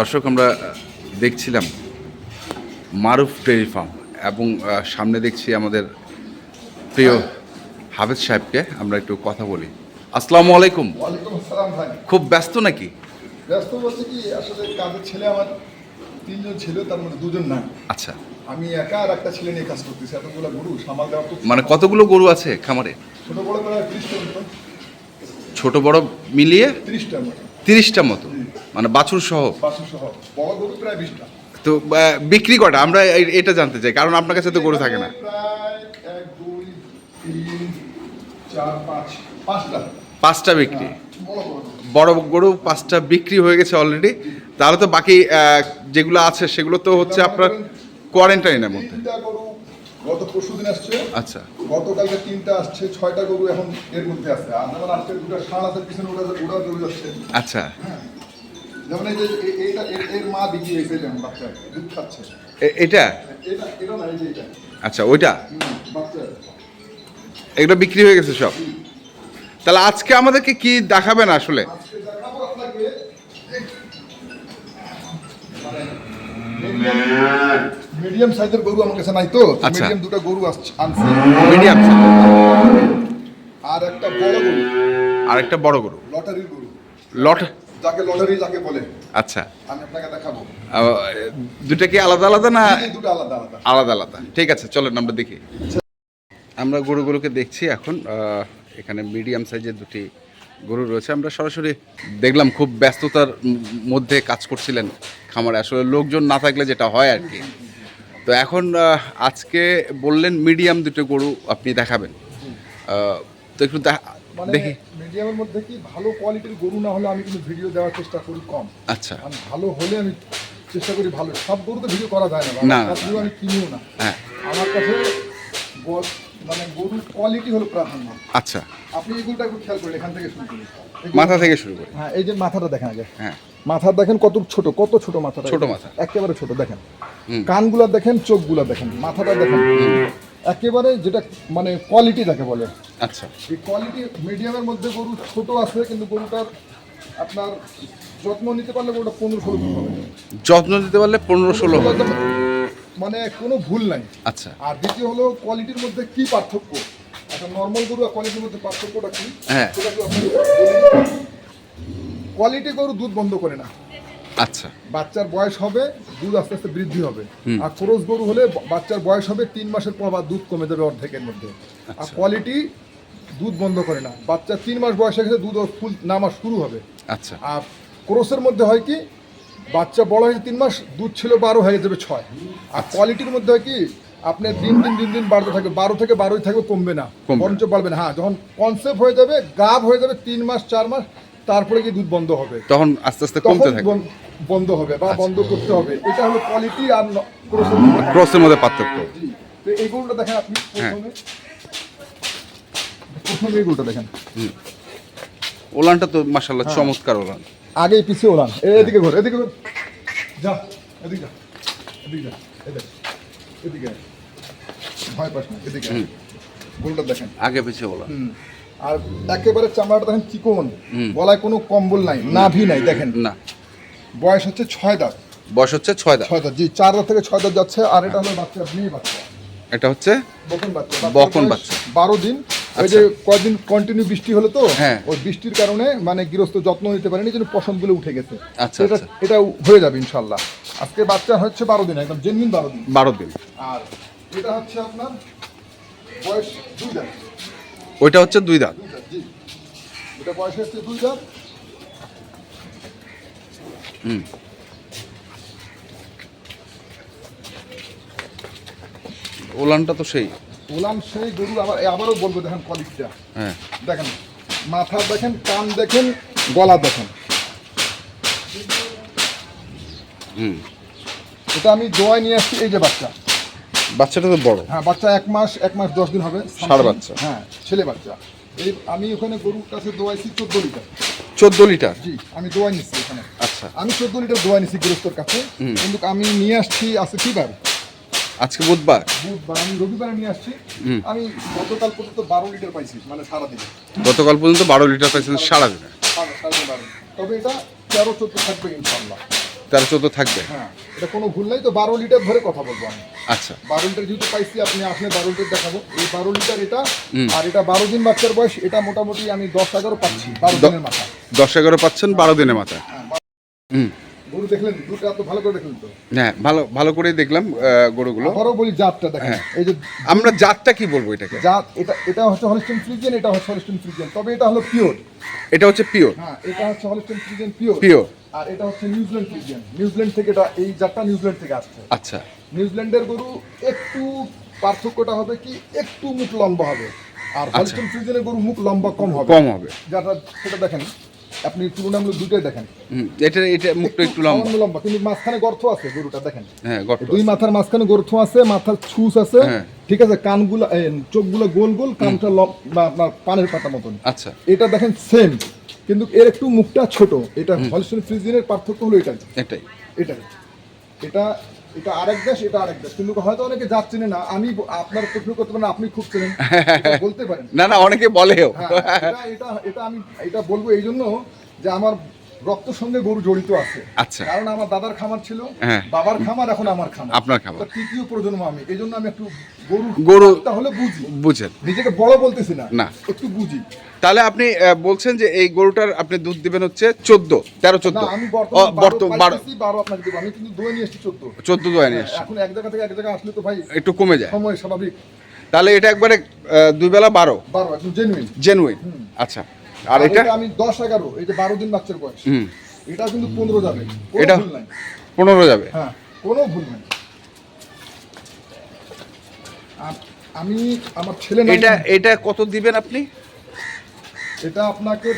দর্শক আমরা দেখছিলাম মারুফ ডেয়ারি ফার্ম এবং সামনে দেখছি আমাদের প্রিয় হাফেজ সাহেবকে। আমরা একটু কথা বলি। আসসালামু আলাইকুম। খুব ব্যস্ত নাকি? ব্যস্ত বলতে কি আসলে কাজের ছেলে আমার তিনজন ছিল তার মধ্যে দুজন নাই। আচ্ছা। আমি একা আর একটা ছেলে নিয়ে কাজ করতেছি এতগুলো গরু সামাল দেওয়া মানে কতগুলো গরু আছে খামারে? ছোট বড় প্রায় ত্রিশটার মতো। ছোট বড় মিলিয়ে? ত্রিশটার মতো। তিরিশটা মতো। মানে বাছুর সহ। তো বিক্রি কটা? আমরা এটা জানতে চাই কারণ আপনার কাছে তো গরু থাকে না। পাঁচটা বিক্রি। বড় বড় গরু। পাঁচটা বিক্রি হয়ে গেছে অলরেডি তাহলে তো বাকি যেগুলো আছে সেগুলো তো হচ্ছে আপনার কোয়ারেন্টাইনের মধ্যে। গত পরশু দিন আসছে। আচ্ছা। গতকালকে তিনটা আসছে ছয়টা গরু এখন এর মধ্যে আছে। আর যেমন আজকে দুটো ষাঁড় আছে পিছনে ওটা ওটা চলে যাচ্ছে। আচ্ছা। যেমন এই যে এইটা এর- মা বিক্রি হয়েছে যেমন বাচ্চা দুধ খাচ্ছে। এ- এটা এটা এটা না এই যে এটা আচ্ছা ওইটা? বাচ্চা এগুলো বিক্রি হয়ে গেছে সব? তাহলে আজকে আমাদেরকে কি দেখাবেন আসলে? আজকে আপনাকে। মিডিয়াম সাইজের গরু আমার কাছে নাই তো আচ্ছা। মিডিয়াম দুটো গরু আসছে আনছি। মিডিয়াম আর একটা বড় গরু। আর একটা বড় গরু। লটারির গরু। লট যাকে লটারি যাকে বলে। আচ্ছা। আমি আপনাকে দেখাবো। দুটা কি আলাদা আলাদা না দুটো আলাদা আলাদা। আলাদা আলাদা? ঠিক আছে চলেন আমরা দেখি। আমরা গরুগুলোকে দেখছি এখন এখানে মিডিয়াম সাইজের দুটি গরু রয়েছে। আমরা সরাসরি দেখলাম খুব ব্যস্ততার মধ্যে কাজ করছিলেন খামারে। আসলে লোকজন না থাকলে যেটা হয় আর কি। তো এখন আজকে বললেন মিডিয়াম দুটো গরু আপনি দেখাবেন। তো একটু দেখা- মানে দেখি। মিডিয়ামের মধ্যে কি ভালো কোয়ালিটির গরু না হলে আমি কিন্তু ভিডিও দেওয়ার চেষ্টা করি কম। আচ্ছা। ভালো হলে আমি চেষ্টা করি ভালো। সব গরু তো ভিডিও করা যায় না। আমি কিনিও না। হ্যাঁ। আমার কাছে মানে গরুর কোয়ালিটি হলো প্রাধান্য। আচ্ছা। আপনি এই গরুটা একটু খেয়াল করেন এখান থেকে শুরু করুন মাথা থেকে শুরু করি। হ্যাঁ এই যে মাথাটা দেখেন আগে। হ্যাঁ। মাথা দেখেন কত ছোট কত ছোট মাথা ছোট মাথা। একেবারে ছোট দেখেন। কানগুলা দেখেন চোখগুলা দেখেন মাথাটা দেখেন। একেবারে যেটা মানে কোয়ালিটি যাকে বলে। আচ্ছা। এই কোয়ালিটি মিডিয়ামের মধ্যে গরু ছোট আছে কিন্তু গরুটার আপনার যত্ন নিতে পারলে গরুটা পনেরো ষোলো হবে। যত্ন দিতে পারলে পনেরো ষোলো হবে। মানে কোনো ভুল নাই। আচ্ছা। আর দ্বিতীয় হলো কোয়ালিটির মধ্যে কি পার্থক্য? একটা নর্মাল গরু আর কোয়ালিটির মধ্যে পার্থক্যটা কি? হ্যাঁ। কোয়ালিটি গরু দুধ বন্ধ করে না। আচ্ছা। বাচ্চার বয়স হবে দুধ আস্তে আস্তে বৃদ্ধি হবে। আর ক্রোস গরু হলে বাচ্চার বয়স হবে তিন মাসের পর আবার দুধ কমে যাবে অর্ধেকের মধ্যে। আর আচ্ছা। কোয়ালিটি দুধ বন্ধ করে না। বাচ্চা তিন মাস বয়সে গেছে দুধ ফুল নামা শুরু হবে। আচ্ছা। আর ক্রোসের মধ্যে হয় কি বাচ্চা বড় হয়েছে তিন মাস দুধ ছিল বারো হয়ে যাবে ছয়। আর কোয়ালিটির মধ্যে হয় কি আপনার দিন দিন দিন দিন বাড়তে থাকবে। বারো থেকে বারোই থাকবে কমবে না। বরঞ্চ বাড়বে না। হ্যাঁ যখন কনসেপ্ট হয়ে যাবে গাভ হয়ে যাবে তিন মাস চার মাস তারপরে কি দুধ বন্ধ হবে। তখন আস্তে আস্তে কমতে থাকে আচ্ছা। বন্ধ হবে বা বন্ধ করতে হবে। এটা হলো কোয়ালিটি আর ক্রোসের মধ্যে। পার্থক্য। তো এই গরুটা দেখেন আপনি হ্যাঁ। প্রথমে প্রথমে এই গরুটা দেখেন। ওলানটা তো মাসাল্লাহ হ্যাঁ। চমৎকার ওলান। আগে পিছিয়ে ওলান এদিকে ঘোর এদিকে ঘোর। যা এদিকে যা এদিকে যা এদিকে এদিকে ভয় পাস না এদিকে গোলটা দেখেন। আগে পিছিয়ে ওলান আর একেবারে চামড়াটা দেখেন চিকন। গলায় কোনো কম্বল নাই নাভি নাই দেখেন। না। বয়স হচ্ছে ছয় দাঁত। বয়স হচ্ছে ছয় দাঁত। ছয় দাঁত জি চার দাঁত থেকে ছয় দাঁত যাচ্ছে আর এটা হলো বাচ্চা মেয়ে বাচ্চা। এটা হচ্ছে বকন বাচ্চা। বকন বাচ্চা। বারো দিন। ওই আচ্ছা। যে কয়েকদিন কন্টিনিউ বৃষ্টি হলো তো হ্যাঁ। ওই বৃষ্টির কারণে মানে গৃহস্থ যত্ন নিতে পারেনি জন্য পশমগুলো উঠে গেছে। আচ্ছা, এটা আচ্ছা। এটা হয়ে যাবে ইনশাল্লাহ আজকে বাচ্চা হচ্ছে বারো দিন একদম জেনুইন বারো দিন। বারো দিন। আর এটা হচ্ছে আপনার বয়স দুই দাঁত। ওইটা হচ্ছে দুই দাঁত। দুই দাঁত জি। এটা বয়স হচ্ছে দুই দাঁত। হুম। ওলানটা তো সেই। ওলাম সেই গরু আবার আবারও বলব দেখেন কোয়ালিটিটা হ্যাঁ। দেখেন মাথা দেখেন কান দেখেন গলা দেখেন। হুম। এটা আমি দোয়ায় নিয়ে আসছি এই যে বাচ্চা। বাচ্চাটা তো বড়। হ্যাঁ বাচ্চা এক মাস এক মাস দশ দিন হবে। ষাঁড় বাচ্চা। হ্যাঁ ছেলে বাচ্চা। এই আমি ওখানে গরুর কাছে দোয়াইছি চোদ্দ লিটার। চোদ্দ লিটার? জি আমি দোয়াই নিচ্ছি এখানে। আচ্ছা। আমি চোদ্দ লিটার দোয়াই নিচ্ছি গৃহস্থর কাছে। কিন্তু আমি নিয়ে আসছি আছে কি বার? আজকে বুধবার? বুধবার আমি রবিবারে নিয়ে আসছি। আমি গতকাল পর্যন্ত বারো লিটার পাইছি মানে সারাদিনে। গতকাল পর্যন্ত বারো লিটার পাইছেন সারাদিনে। তবে এটা তেরো চোদ্দ থাকবে ইনশাল্লাহ তেরো চোদ্দ থাকবে? হ্যাঁ এটা কোনো ভুল নাই তো বারো লিটার ধরে কথা বলব আমি। আচ্ছা। বারো লিটার যেহেতু পাইছি আপনি আসলে বারো লিটার দেখাবো। এই বারো লিটার এটা আর এটা বারো দিন বাচ্চার বয়স এটা মোটামুটি আমি দশ এগারো পাচ্ছি বারো দিনের মাথা। দশ এগারো পাচ্ছেন বারো দিনের মাথায় হ্যাঁ, হুম। গরু দেখলেন দুটা তো ভালো করে দেখলেন তো? হ্যাঁ ভালো ভালো করেই দেখলাম গরুগুলো। আবারও বলি জাতটা দেখেন। হ্যাঁ। এই যে আমরা জাতটা কি বলব এটাকে? জাত এটা এটা হচ্ছে হলিস্টিন ফ্রিজিয়ান এটা হচ্ছে হলিস্টিন ফ্রিজিয়ান তবে এটা হলো পিওর এটা হচ্ছে পিওর হ্যাঁ এটা হচ্ছে হলিস্টিন ফ্রিজিয়ান পিওর পিওর আর এটা হচ্ছে নিউজিল্যান্ড ফ্রিজিয়ান নিউজিল্যান্ড থেকে এটা এই জাতটা নিউজিল্যান্ড থেকে আসছে। আচ্ছা। নিউজিল্যান্ডের গরু একটু পার্থক্যটা হবে কি একটু মুখ লম্বা হবে। আর হলিস্টিন ফ্রিজিয়ানের গরু মুখ লম্বা কম হবে। কম হবে। যাটা সেটা দেখেন আপনি তুলনামূলক দুইটাই দেখেন। হুম এটা এটা মুখটা একটু লম্বা। লম্বা কিন্তু মাঝখানে গর্ত আছে গরুটা দেখেন। হ্যাঁ গর্ত দুই মাথার মাঝখানে গর্ত আছে মাথার ছুস আছে। হ্যাঁ। ঠিক আছে কানগুলো চোখগুলো গোল গোল কানটা লম- বা আপনার পানের পাতা মতন। আচ্ছা। এটা দেখেন সেম কিন্তু এর একটু মুখটা ছোট। এটা হলস্টেন ফ্রিজিয়ানের পার্থক্য হলো এটাই। এটাই। এটাই। এটা এটা আরেক দেশ এটা আরেক দেশ। কিন্তু হয়তো অনেকে যা চেনে না। আমি আপনার প্রশ্ন করতে পারেন আপনি খুব চেনেন। বলতে পারেন। না না অনেকে বলেও। হ্যাঁ, এটা এটা আমি এটা বলব এই জন্য যে আমার রক্ত সঙ্গে গরু জড়িত আছে। আচ্ছা। কারণ আমার দাদার খামার ছিল হ্যাঁ। বাবার খামার এখন আমার খামার। আপনার খামার। তৃতীয় প্রজন্ম আমি এই জন্য আমি একটু গরু গরু- তাহলে বুঝি। বুঝেন। নিজেকে বড় বলতেছি না না। একটু বুঝি। তাহলে আপনি বলছেন যে এই গরুটার আপনি দুধ দিবেন হচ্ছে চোদ্দ তেরো চোদ্দ। আমি বর্তমান বারো বারো। আপনাকে দেবো। আমি কিন্তু দই নিয়ে এসেছি চোদ্দ। চোদ্দ দোয়া নিয়ে। এখন এক জায়গা থেকে এক জায়গায় আসলে তো ভাই একটু কমে যায়। সময় স্বাভাবিক। তাহলে এটা একবারে দুই বেলা বারো। বারো জেনুইন জেনুইন আচ্ছা। আর এটা? আমি দশ এগারো যে বারো দিন বাচ্চার বয়স। এটা কিন্তু পনেরো যাবে এটা- পনেরো যাবে? হ্যাঁ কোনো ভুল নাই। আমি আমার ছেলে এটা এটা কত দিবেন আপনি? এটা আপনাকে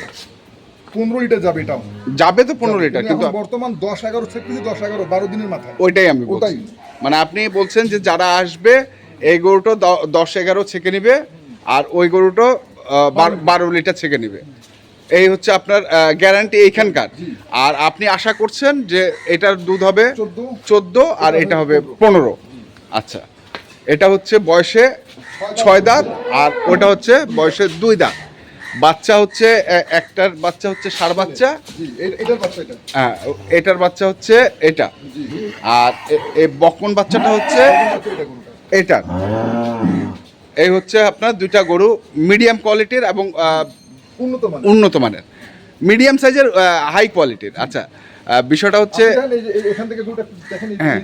পনেরো লিটার যাবে এটাও। যাবে তো পনেরো লিটার কিন্তু বর্তমান দশ এগারো থেকে দশ এগারো বারো দিনের মাথায়। ওইটাই আমি ওটাই। মানে আপনি বলছেন যে যারা আসবে এই গরুটা দশ এগারো ছেঁকে নিবে আর ওই গরুটা বারো- লিটার ছেঁকে নিবে। এই হচ্ছে আপনার গ্যারান্টি এইখানকার। আর আপনি আশা করছেন যে এটার দুধ হবে চোদ্দ। চোদ্দ আর এটা হবে পনেরো। আচ্ছা। এটা হচ্ছে বয়সে ছয় দাঁত। আর ওটা হচ্ছে বয়সে দুই দাঁত। বাচ্চা হচ্ছে একটার বাচ্চা হচ্ছে সার বাচ্চা। এটার বাচ্চা হ্যাঁ এটার বাচ্চা হচ্ছে এটা। আর এই বকন বাচ্চাটা হচ্ছে এটার। এই হচ্ছে আপনার দুইটা গরু মিডিয়াম কোয়ালিটির এবং উন্নত মানের। উন্নত মানের। মিডিয়াম সাইজের হাই কোয়ালিটির আচ্ছা বিষয়টা হচ্ছে এই এখান থেকে হ্যাঁ,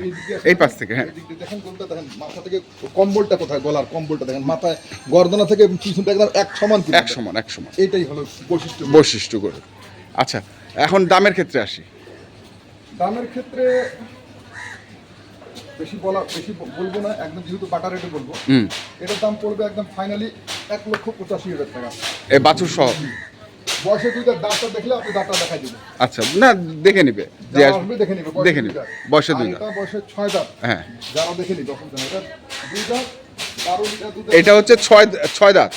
এই পাশ থেকে, হ্যাঁ। দেখেন দেখেন মাথা থেকে কম্বলটা কোথায় গলার কম্বলটা দেখেন মাথায় গর্দনা থেকে পিছনটা একদম এক সমান এক সমান এক সমান। এইটাই হলো বৈশিষ্ট্য। বৈশিষ্ট্য গরু। আচ্ছা এখন দামের ক্ষেত্রে আসি। দামের ক্ষেত্রে বেশি বলা বেশি বলব না একদম যেহেতু বাটা রেটে বলব। হুম। এটার দাম পড়বে একদম ফাইনালি এক লক্ষ পঁচাশি হাজার টাকা। এই বাছুর সহ? বয়সে দুইটা দাঁতটা দেখলে আপনি দাঁতটা দেখাই দেবেন। আচ্ছা না দেখে নিবে। যে আসবে দেখে নিবে দেখে নিবে। বয়সে দুই দাঁত। এটা বয়সে ছয় দাঁত। হ্যাঁ। যারা দেখে নিবে অসুবিধা নেই। এটা দুই দাঁত বারো লিটার দুধ এটা হচ্ছে ছয় ছয় দাঁত?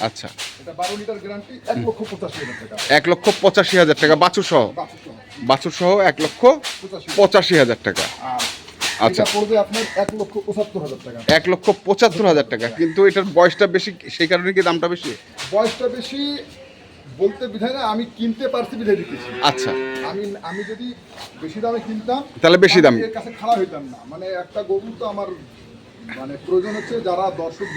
আচ্ছা। এটা বারো লিটার গ্যারান্টি এক লক্ষ পঁচাশি হাজার টাকা। এক লক্ষ পঁচাশি হাজার টাকা বাছুর সহ? বাছুর সহ। এক লক্ষ পঁচাশি। হাজার টাকা। আচ্ছা। পড়বে আপনার এক লক্ষ পঁচাত্তর হাজার টাকা। এক লক্ষ পঁচাত্তর হাজার টাকা। কিন্তু এটার বয়সটা বেশি সেই কারণে কি দামটা বেশি? বয়সটা বেশি বলতে বিধায় না আমি কিনতে পারছি বিধায় দিতেছি। আচ্ছা। আমি আমি যদি বেশি দামে কিনতাম তাহলে বেশি দাম। এর কাছে খারাপ হইতাম না। মানে একটা গরু তো আমার মানে প্রয়োজন হচ্ছে যারা দর্শক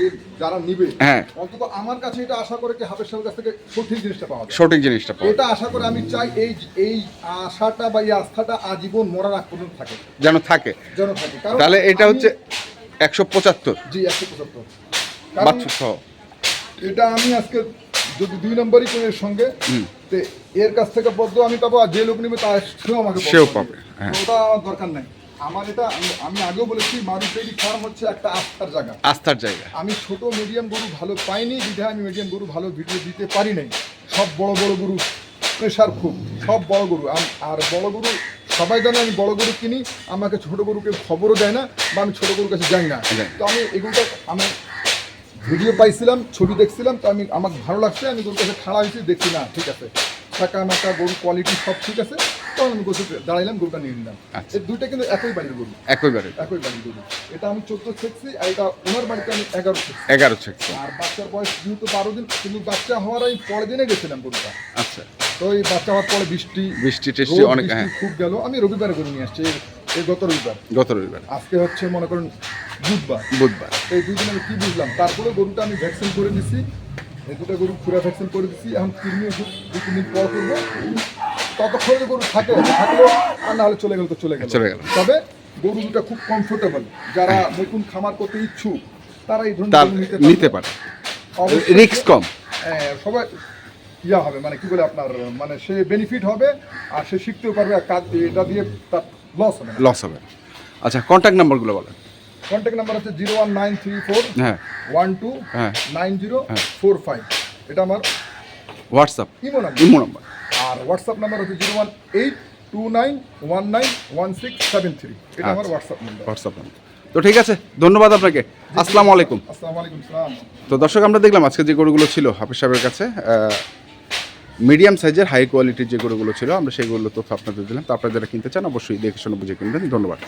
যারা নিবে। হ্যাঁ। অন্তত আমার কাছে এটা আশা করে কি হাফেজ সাহেবের কাছ থেকে সঠিক জিনিসটা পাওয়া যায়। সঠিক জিনিসটা পাওয়া এটা আশা করে আমি চাই এই এই আশাটা বা এই আস্থাটা আজীবন মরার আগ পর্যন্ত থাকে। যেন থাকে। যেন থাকে। তাহলে এটা হচ্ছে একশো পঁচাত্তর। জি একশো পঁচাত্তর। এটা আমি আজকে যদি দুই নম্বরই করি সঙ্গে তে এর কাছ থেকে বদ্ধ আমি পাবো আর যে লোক নেবে তার সেও আমাকে সেও পাবে, হ্যাঁ। ওটা আমার দরকার নাই। আমার এটা আমি- আগেও বলেছি ডেইরি ফার্ম হচ্ছে একটা আস্থার জায়গা। আস্থার জায়গা। আমি ছোট মিডিয়াম গরু ভালো পাইনি বিধায় আমি মিডিয়াম গরু ভালো ভিডিও দিতে পারি নাই। সব বড় বড় গরু প্রেশার খুব সব বড় গরু। আর বড় গরু সবাই জানে আমি বড় গরু কিনি আমাকে ছোট গরুকে খবরও দেয় না বা আমি ছোট গরুর কাছে যাই না। তো আমি এগুলোটা আমি ভিডিও পাইছিলাম ছবি দেখছিলাম তো আমি আমার ভালো লাগছে আমি গরুর কাছে খাড়া হয়েছি দেখছি না ঠিক আছে। থাকা মাকা গরুর কোয়ালিটি সব ঠিক আছে। তখন আমি দাঁড়াইলাম গরুটা নিয়ে নিলাম। আচ্ছা। এই দুইটা কিন্তু একই বাড়ির গরু। একইবারে একই বাড়ির গরু। এটা আমি চোদ্দ ছেকছি আর এটা ওনার বাড়িতে আমি এগারো ছেকছি। এগারো আর বাচ্চার বয়স যেহেতু বারো দিন কিন্তু বাচ্চা হওয়ার আমি পরের দিনে গেছিলাম গরুটা। আচ্ছা। তো এই বাচ্চা হওয়ার পরে বৃষ্টি বৃষ্টি অনেক হ্যাঁ। খুব গেল। আমি রবিবারে গরু নিয়ে আসছি এই- গত রবিবার। গত রবিবার। আজকে হচ্ছে মনে করেন বুধবার। বুধবার। এই দুই দিন আমি কি বুঝলাম? তারপরে গরুটা আমি ভ্যাকসিন করে দিছি। এই দুটো গরু পুরা ভ্যাকসিন করে দিছি। এখন ওষুধ দু তিন দিন পর করব। ততক্ষণ গরু থাকে থাকল আর না হলে চলে গেল তো চলে গেল। চলে গেল। তবে গরু দুটা খুব কমফোর্টেবল যারা নতুন খামার করতে ইচ্ছুক তারা এই ধরনের নিতে নিতে পারে। রিক্স কম। হ্যাঁ, সবাই ইয়া হবে মানে কি বলে আপনার মানে সে বেনিফিট হবে আর সে শিখতেও পারবে আর কাজ এটা দিয়ে তার লস হবে লস হবে আচ্ছা কন্ট্যাক্ট নাম্বারগুলো বলেন। কন্ট্যাক্ট নাম্বার হচ্ছে zero one nine three four হ্যাঁ। ওয়ান টু হ্যাঁ। নাইন জিরো হ্যাঁ। Four five. এটা আমার WhatsApp. Imo number. Imo number. আর হোয়াটসঅ্যাপ নাম্বার হচ্ছে zero one eight two nine one nine one six seven three এটা আমার। WhatsApp number WhatsApp number তো ঠিক আছে ধন্যবাদ আপনাকে। আসসালামু আলাইকুম আসসালামু আলাইকুম তো দর্শক আমরা দেখলাম আজকে যে গরুগুলো ছিল হাফিজ সাহেবের কাছে মিডিয়াম সাইজের হাই কোয়ালিটির যে গরুগুলো ছিল আমরা সেইগুলো তো আপনাদের দিলাম। তো আপনারা যারা কিনতে চান অবশ্যই দেখে শুনে বুঝে কিনবেন। ধন্যবাদ।